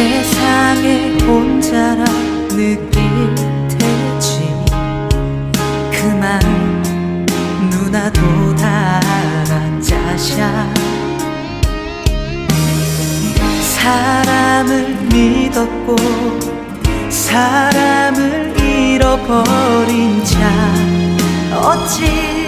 세상에 혼자라 느낄 테지. 그만 누나도 다 알았자샤. 사람을 믿었고 사람을 잃어버린 자. 어찌